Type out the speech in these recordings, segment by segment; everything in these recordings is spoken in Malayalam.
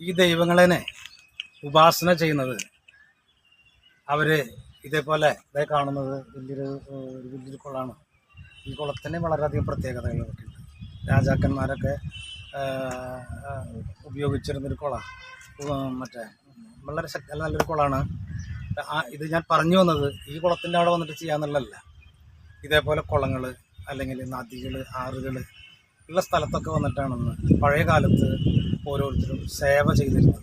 ഈ ദൈവങ്ങളെ ഉപാസന ചെയ്യുന്നത്. അവർ ഇതേപോലെ ഇതേ കാണുന്നത് വലിയൊരു ഒരു വലിയൊരു കുളമാണ്. ഈ കുളത്തിന് വളരെയധികം പ്രത്യേകതകളൊക്കെ ഉണ്ട് രാജാക്കന്മാരൊക്കെ ഉപയോഗിച്ചിരുന്നൊരു കുള. മറ്റേ വളരെ ശക്തി നല്ലൊരു കുളമാണ്. ഇത് ഞാൻ പറഞ്ഞു വന്നത് ഈ കുളത്തിന്റെ അവിടെ വന്നിട്ട് ചെയ്യാന്നുള്ളതല്ല. ഇതേപോലെ കുളങ്ങൾ അല്ലെങ്കിൽ നദികൾ ആറുകൾ ഉള്ള സ്ഥലത്തൊക്കെ വന്നിട്ടാണെന്ന് പഴയ കാലത്ത് ഓരോരുത്തരും സേവ ചെയ്തിരുന്നത്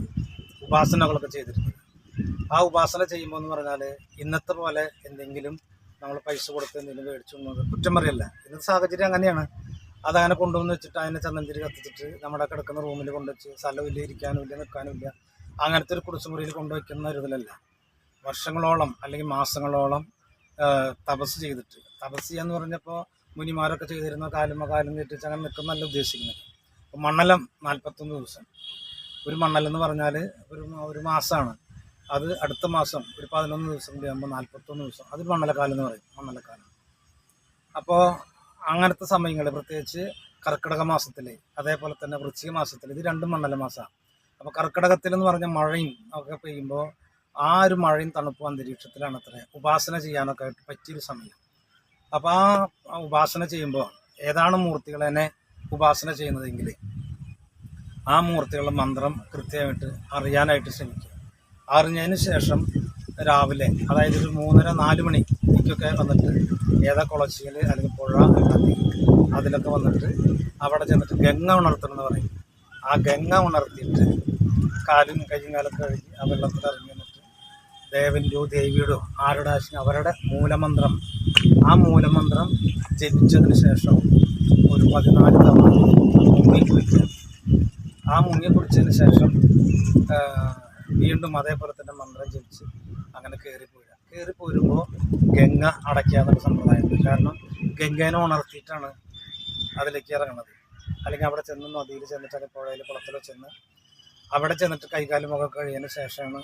ഉപാസനകളൊക്കെ ചെയ്തിരുന്നത്. ആ ഉപാസന ചെയ്യുമ്പോൾ എന്ന് പറഞ്ഞാൽ ഇന്നത്തെ പോലെ എന്തെങ്കിലും നമ്മൾ പൈസ കൊടുത്ത് എന്തെങ്കിലും മേടിച്ചു എന്നത് കുറ്റം പറയല്ല. ഇന്നത്തെ സാഹചര്യം അങ്ങനെയാണ്. അതങ്ങനെ കൊണ്ടുവന്ന് വെച്ചിട്ട് അതിനെ ചന്ദനത്തിരി കത്തിച്ചിട്ട് നമ്മുടെ കിടക്കുന്ന റൂമിൽ കൊണ്ടുവച്ച് സ്ഥലമില്ല ഇരിക്കാനും ഇല്ല നിൽക്കാനും ഇല്ല അങ്ങനത്തെ ഒരു കുടിച്ചുമുറിയിൽ കൊണ്ടുവയ്ക്കുന്ന ഒരു ഇതിലല്ല. വർഷങ്ങളോളം അല്ലെങ്കിൽ മാസങ്ങളോളം തപസ് ചെയ്തിട്ട്. തപസ് ചെയ്യാന്ന് പറഞ്ഞപ്പോൾ മുനിമാരൊക്കെ ചെയ്തിരുന്ന കാലുമ കാലും കെട്ടിച്ച് അങ്ങനെ നിൽക്കുന്നല്ല ഉദ്ദേശിക്കുന്നത്. അപ്പോൾ മണ്ണലം നാൽപ്പത്തൊന്ന് ദിവസം. ഒരു മണ്ണലെന്ന് പറഞ്ഞാൽ ഒരു ഒരു മാസമാണ് അത് അടുത്ത മാസം ഒരു പതിനൊന്ന് ദിവസം കൂടി ആകുമ്പോൾ നാൽപ്പത്തൊന്ന് ദിവസം. അത് മണ്ണലക്കാലം എന്ന് പറയും. മണ്ണലക്കാലം. അപ്പോൾ അങ്ങനത്തെ സമയങ്ങൾ പ്രത്യേകിച്ച് കർക്കിടക മാസത്തിൽ അതേപോലെ തന്നെ വൃശ്ചിക മാസത്തിൽ ഇത് രണ്ടും മണ്ണല മാസമാണ് അപ്പോൾ കർക്കിടകത്തിൽ എന്ന് പറഞ്ഞ മഴയും ഒക്കെ പെയ്യുമ്പോൾ ആ ഒരു മഴയും തണുപ്പും അന്തരീക്ഷത്തിലാണ് അത്ര ഉപാസന ചെയ്യാനൊക്കെ ആയിട്ട് പറ്റിയൊരു സമയം. അപ്പോൾ ആ ഉപാസന ചെയ്യുമ്പോൾ ഏതാണ് മൂർത്തികൾ മൂർത്തികളെ ഉപാസന ചെയ്യുന്നതെങ്കിൽ ആ മൂർത്തികളുടെ മന്ത്രം കൃത്യമായിട്ട് അറിയാനായിട്ട് ശ്രമിക്കുക. അറിഞ്ഞതിന് ശേഷം രാവിലെ അതായത് ഒരു മൂന്നര നാല് മണിക്കൊക്കെ വന്നിട്ട് ഏതാ കുളച്ചിയിൽ അല്ലെങ്കിൽ പുഴ നദി അതിലൊക്കെ വന്നിട്ട് അവിടെ ചെന്നിട്ട് ഗംഗ ഉണർത്തണം എന്ന് പറയും. ആ ഗംഗ ഉണർത്തിയിട്ട് കാലും കയ്യും കാലൊക്കെ കഴുകി ആ വെള്ളത്തിൽ ഇറങ്ങി വന്നിട്ട് ദേവന്റെയോ ദേവിയുടെയോ ആരുടെ ആശയം അവരുടെ മൂലമന്ത്രം ആ മൂലമന്ത്രം ജപിച്ചതിന് ശേഷം ഒരു പതിനാല് തവണ മുങ്ങി കുളിക്കുക ആ മുങ്ങി കുളിച്ചതിന് ശേഷം വീണ്ടും അതേപോലെ തന്നെ മന്ത്രം ജപിച്ച് അങ്ങനെ കയറിപ്പോയില്ല കയറിപ്പോരുമ്പോൾ കയറി പോരുമ്പോൾ ഗംഗ അടയ്ക്കുക സമ്പ്രദായം കാരണം ഗംഗേനെ ഉണർത്തിയിട്ടാണ് അതിലേക്ക് ഇറങ്ങുന്നത്. അല്ലെങ്കിൽ അവിടെ ചെന്ന് നദിയിൽ ചെന്നിട്ട് അല്ലെങ്കിൽ പുഴയിൽ കുളത്തിലോ ചെന്ന് അവിടെ ചെന്നിട്ട് കൈകാലും മുഖം കഴിയുന്നതിന് ശേഷമാണ്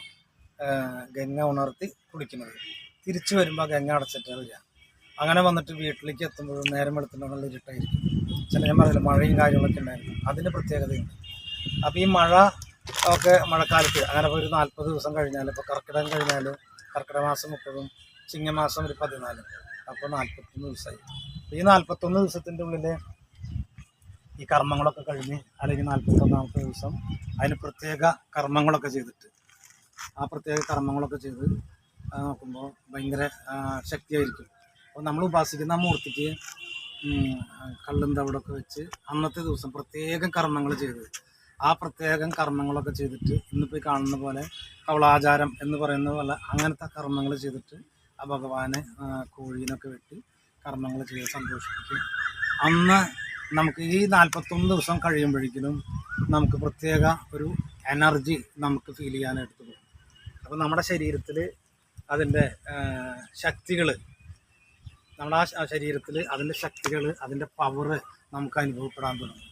ഗംഗ ഉണർത്തി കുളിക്കുന്നത്. തിരിച്ചു വരുമ്പോൾ ഗംഗ അടച്ചിട്ട് വരിക. അങ്ങനെ വന്നിട്ട് വീട്ടിലേക്ക് എത്തുമ്പോൾ നേരം വെളുത്തുമ്പോൾ നല്ല ഇരുട്ടായിരിക്കും. ചില ഞാൻ പറഞ്ഞില്ല മഴയും കാര്യങ്ങളൊക്കെ ഉണ്ടായിരുന്നു. അതിന്റെ പ്രത്യേകതയുണ്ട്. അപ്പോൾ ഈ മഴ ഒക്കെ മഴക്കാലത്ത് അങ്ങനെ ഇപ്പോൾ ഒരു നാൽപ്പത് ദിവസം കഴിഞ്ഞാൽ ഇപ്പോൾ കർക്കിടകം കഴിഞ്ഞാൽ കർക്കിടക മാസം മുപ്പതും ചിങ്ങമാസം ഒരു പതിനാലും അപ്പോൾ നാൽപ്പത്തൊന്ന് ദിവസമായി ഈ നാൽപ്പത്തൊന്ന് ദിവസത്തിന്റെ ഉള്ളിൽ ഈ കർമ്മങ്ങളൊക്കെ കഴിഞ്ഞ് അല്ലെങ്കിൽ നാൽപ്പത്തൊന്നാമത്തെ ദിവസം അതിന് പ്രത്യേക കർമ്മങ്ങളൊക്കെ ചെയ്തിട്ട് ആ പ്രത്യേക കർമ്മങ്ങളൊക്കെ ചെയ്ത് നോക്കുമ്പോൾ ഭയങ്കര ശക്തിയായിരിക്കും. അപ്പോൾ നമ്മൾ ഉപാസിക്കുന്ന മൂർത്തിക്ക് കള്ളും തവിടൊക്കെ വെച്ച് അന്നത്തെ ദിവസം പ്രത്യേകം കർമ്മങ്ങൾ ചെയ്ത് ആ പ്രത്യേകം കർമ്മങ്ങളൊക്കെ ചെയ്തിട്ട് ഇന്നിപ്പോൾ കാണുന്ന പോലെ കവളാചാരം എന്ന് പറയുന്ന പോലെ അങ്ങനത്തെ കർമ്മങ്ങൾ ചെയ്തിട്ട് ആ ഭഗവാനെ കോഴീനൊക്കെ വെട്ടി കർമ്മങ്ങൾ ചെയ്ത് സന്തോഷിപ്പിക്കും. അന്ന് നമുക്ക് ഈ നാൽപ്പത്തൊന്ന് ദിവസം കഴിയുമ്പോഴേക്കും നമുക്ക് പ്രത്യേക ഒരു എനർജി നമുക്ക് ഫീൽ ചെയ്യാനായിട്ട് തോന്നും. അപ്പോൾ നമ്മുടെ ശരീരത്തിൽ അതിന്റെ ശക്തികൾ നമ്മുടെ ആ ശരീരത്തിൽ അതിന്റെ ശക്തികൾ അതിന്റെ പവറ് നമുക്ക് അനുഭവപ്പെടാൻ തുടങ്ങും.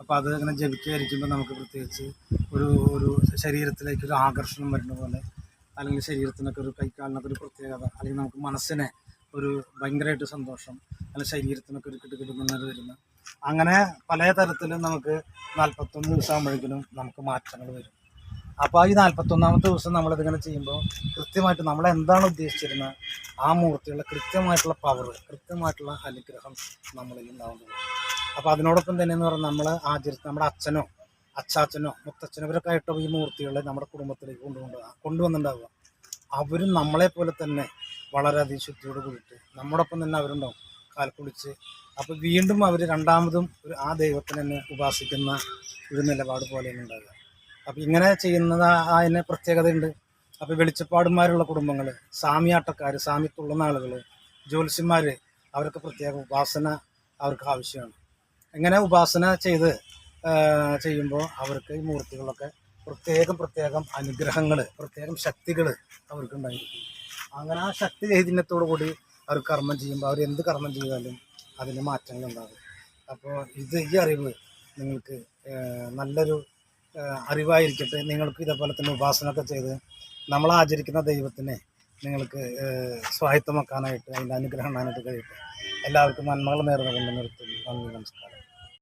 അപ്പോൾ അത് അങ്ങനെ ജപിക്കാതിരിക്കുമ്പോൾ നമുക്ക് പ്രത്യേകിച്ച് ഒരു ഒരു ശരീരത്തിലേക്ക് ഒരു ആകർഷണം വരുന്ന പോലെ അല്ലെങ്കിൽ ശരീരത്തിനൊക്കെ ഒരു കൈക്കാലിനൊക്കെ ഒരു പ്രത്യേകത അല്ലെങ്കിൽ നമുക്ക് മനസ്സിനെ ഒരു ഭയങ്കരമായിട്ട് സന്തോഷം അല്ലെങ്കിൽ ശരീരത്തിനൊക്കെ ഒരു കിട്ടുകിട്ടുന്നത് വരുന്ന. അങ്ങനെ പല തരത്തിലും നമുക്ക് നാൽപ്പത്തൊന്ന് ദിവസം നമുക്ക് മാറ്റങ്ങൾ വരും. അപ്പോൾ ഈ നാൽപ്പത്തൊന്നാമത്തെ ദിവസം നമ്മളിതിങ്ങനെ ചെയ്യുമ്പോൾ കൃത്യമായിട്ട് നമ്മൾ എന്താണ് ഉദ്ദേശിച്ചിരുന്നത് ആ മൂർത്തിയുള്ള കൃത്യമായിട്ടുള്ള പവർ കൃത്യമായിട്ടുള്ള അനുഗ്രഹം നമ്മളിൽ ഉണ്ടാവുന്നത്. അപ്പോൾ അതിനോടൊപ്പം തന്നെ എന്ന് പറഞ്ഞാൽ നമ്മൾ ആചരിച്ച് നമ്മുടെ അച്ഛനോ അച്ചാച്ചനോ മുത്തച്ഛനോ ഇവരൊക്കെ ആയിട്ടോ ഈ മൂർത്തികളെ നമ്മുടെ കുടുംബത്തിലേക്ക് കൊണ്ടുകൊണ്ടുപോകുക കൊണ്ടുവന്നിട്ടുണ്ടാവുക. അവരും നമ്മളെ പോലെ തന്നെ വളരെയധികം ശുദ്ധിയോട് കൂടിയിട്ട് നമ്മോടൊപ്പം തന്നെ അവരുണ്ടാവും കാൽ കുളിച്ച്. അപ്പോൾ വീണ്ടും അവർ രണ്ടാമതും ഒരു ആ ദൈവത്തിനെ തന്നെ ഉപാസിക്കുന്ന ഒരു നിലപാട് പോലെയാണ് ഉണ്ടാകുക അപ്പോൾ ഇങ്ങനെ ചെയ്യുന്നത് അതിന് പ്രത്യേകതയുണ്ട്. അപ്പോൾ വെളിച്ചപ്പാടുമാരുള്ള കുടുംബങ്ങൾ സാമിയാട്ടക്കാർ സാമിത്തുള്ളുന്ന ആളുകൾ ജ്യോത്സ്യന്മാർ അവർക്ക് പ്രത്യേക ഉപാസന അവർക്ക് ആവശ്യമാണ്. ഇങ്ങനെ ഉപാസന ചെയ്ത് ചെയ്യുമ്പോൾ അവർക്ക് ഈ മൂർത്തികളൊക്കെ പ്രത്യേകം പ്രത്യേകം അനുഗ്രഹങ്ങൾ പ്രത്യേകം ശക്തികൾ അവർക്ക് ഉണ്ടായിരിക്കും അങ്ങനെ ആ ശക്തി ചൈതന്യത്തോടു കൂടി അവർ കർമ്മം ചെയ്യുമ്പോൾ അവർ എന്ത് കർമ്മം ചെയ്താലും അതിന് മാറ്റങ്ങൾ ഉണ്ടാകും അപ്പോൾ ഇത് ഈ അറിവ് നിങ്ങൾക്ക് നല്ലൊരു അറിവായിരിക്കട്ടെ നിങ്ങൾക്ക് ഇതേപോലെ തന്നെ ഉപാസനയൊക്കെ ചെയ്ത് നമ്മൾ ആചരിക്കുന്ന ദൈവത്തിനെ നിങ്ങൾക്ക് സ്വായത്തമാക്കാനായിട്ട് അതിന്റെ അനുഗ്രഹം കഴിയട്ടെ. എല്ലാവർക്കും നന്മകൾ നേർന്നുകൊണ്ട് നിർത്തുന്നു. നന്ദി നമസ്കാരം.